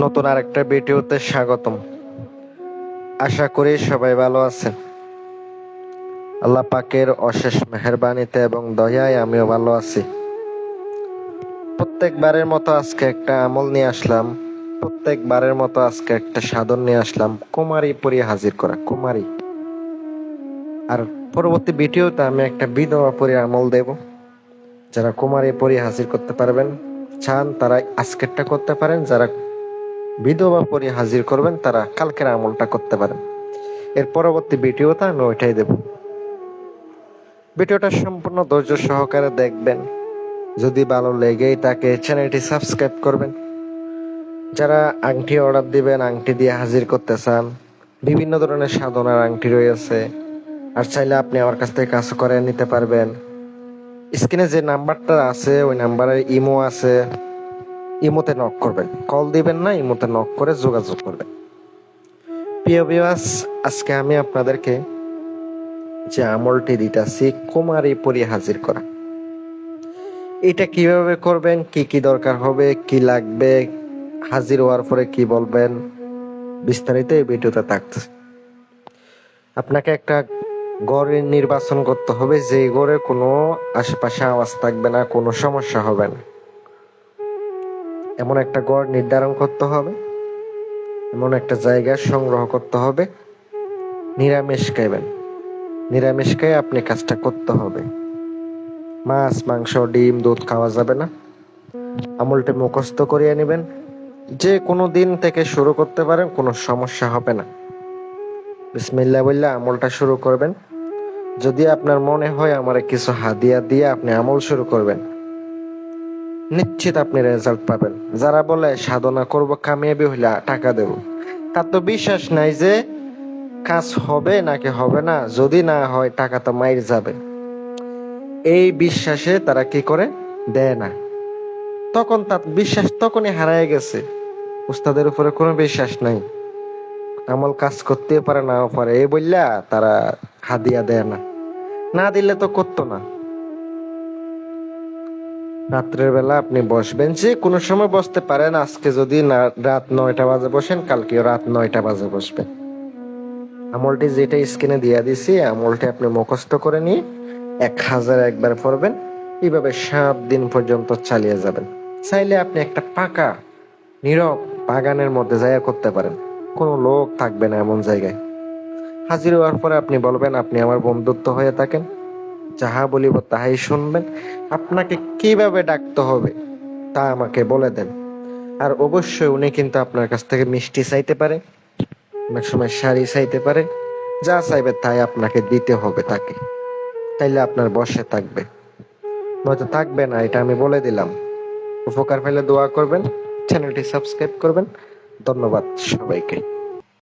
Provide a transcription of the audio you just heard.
নতুন আরেকটা ভিডিওতে স্বাগতম। আশা করি সবাই ভালো আছেন। আল্লাহ পাকের অশেষ মেহেরবানিতে এবং দয়ায় আমিও ভালো আছি। প্রত্যেকবারের মতো আজকে একটা আমল নিয়ে আসলাম। প্রত্যেকবারের মতো আজকে একটা সাধন নিয়ে আসলাম। কুমারী পরি হাজির করা, কুমারী। আর পরবর্তী ভিডিওতে আমি একটা বিধবা পরি আমল দেব। যারা কুমারী পরি হাজির করতে পারবেন, চান তারা আজকেরটা করতে পারেন। যারা বিধবা পরি হাজির করবেন, তারা কালকের আমলটা করতে পারেন। এর পরবর্তী ভিডিওতে আমি ওইটাই দেব। ভিডিওটা সম্পূর্ণ ধৈর্য সহকারে দেখবেন। যদি ভালো লেগেই তাকে চ্যানেলটি সাবস্ক্রাইব করবেন। যারা আংটি অর্ডার দিবেন, আংটি দিয়ে হাজির করতে চান, বিভিন্ন ধরনের সাধনার আংটি রয়েছে। আর চাইলে আপনি আমার কাছ থেকে কাজ করে নিতে পারবেন। স্ক্রিনে যে নাম্বারটা আছে, ওই নাম্বারে ইমো আছে। ইমোতে নক করবেন। কল দিবেন না, ইমোতে নক করে যোগাযোগ করবেন। প্রিয় বিবাস আজকে আমি আপনাদেরকে যে আমলটি দিতেছি, কুমারী পরি হাজির করা। এটা কীভাবে করবেন, কি কি দরকার হবে, কি লাগবে, হাজির হওয়ার পরে কি বলবেন, বিস্তারিত এই ভিডিওতে থাকছে আপনাকে একটা গড়ের নির্বাচন করতে হবে, যে গড়ে কোনো আশেপাশে আওয়াজ থাকবে না, কোনো সমস্যা হবে না। এমন একটা গড় নির্ধারণ করতে হবে, এমন একটা জায়গা সংগ্রহ করতে হবে, নিরামিষ খাইবেন। নিরামিষ খাই আপনি কাজটা করতে হবে। মাছ, মাংস, ডিম, দুধ খাওয়া যাবে না। আমলটি মুখস্থ করিয়ে নেবেন। যে কোনো দিন থেকে শুরু করতে পারেন, কোনো সমস্যা হবে না। বিসমিল্লা বললে আমলটা শুরু করবেন। যদি আপনার মনে হয় আমার কিছু হাদিয়া দিয়ে আপনি আমল শুরু করবেন নিশ্চিত আপনি রেজাল্ট পাবেন। যারা বলে, সাধনা করব, কামিয়াবি হইলে, টাকা দেব। তার তো বিশ্বাস নাই যে কাজ হবে নাকি হবে না। যদি না হয়, টাকা তো মাইর যাবে। এই বিশ্বাসে তারা কি করে? দেয় না। তখন তার বিশ্বাস তখনই হারায় গেছে। উস্তাদের উপরে কোনো বিশ্বাস নাই। আমল কাজ করতে পারে না পারে। এই বললা তারা হাদিয়া দেয় না। না দিলে তো করতো না। রাত্রের বেলা আপনি বসবেন। যে কোনো সময় বসতে পারেন। আজকে যদি না, রাত নয়টা বাজে বসেন কালকে রাত নয়টা বাজে বসবেন। আমলটি যেটা স্ক্রিনে দিয়ে দিছি, আমলটি আপনি মুখস্থ করে নিয়ে এক হাজার একবার পড়বেন। এইভাবে সাত দিন পর্যন্ত চালিয়ে যাবেন। চাইলে আপনি একটা পাকা, নীরব বাগানের মধ্যে জায়গা করতে পারেন। কোনো লোক থাকবে না এমন জায়গায়। হাজির হওয়ার পরে আপনি বলবেন, আপনি আমার বন্ধুত্ব হয়ে থাকেন। যাহা বলিব তাহাই শুনবেন। আপনাকে কীভাবে ডাকতে হবে তা আমাকে বলে দেন। আর অবশ্যই উনি কিন্তু আপনার কাছ থেকে মিষ্টি চাইতে পারে, অনেক সময় শাড়ি চাইতে পারে, যা চাইবে তাই আপনাকে দিতে হবে তাকে। তাইলে আপনার বসে থাকবে। নয়তো থাকবে না, এটা আমি বলে দিলাম। উপকার পেলে দোয়া করবেন, চ্যানেলটি সাবস্ক্রাইব করবেন। ধন্যবাদ সবাইকে।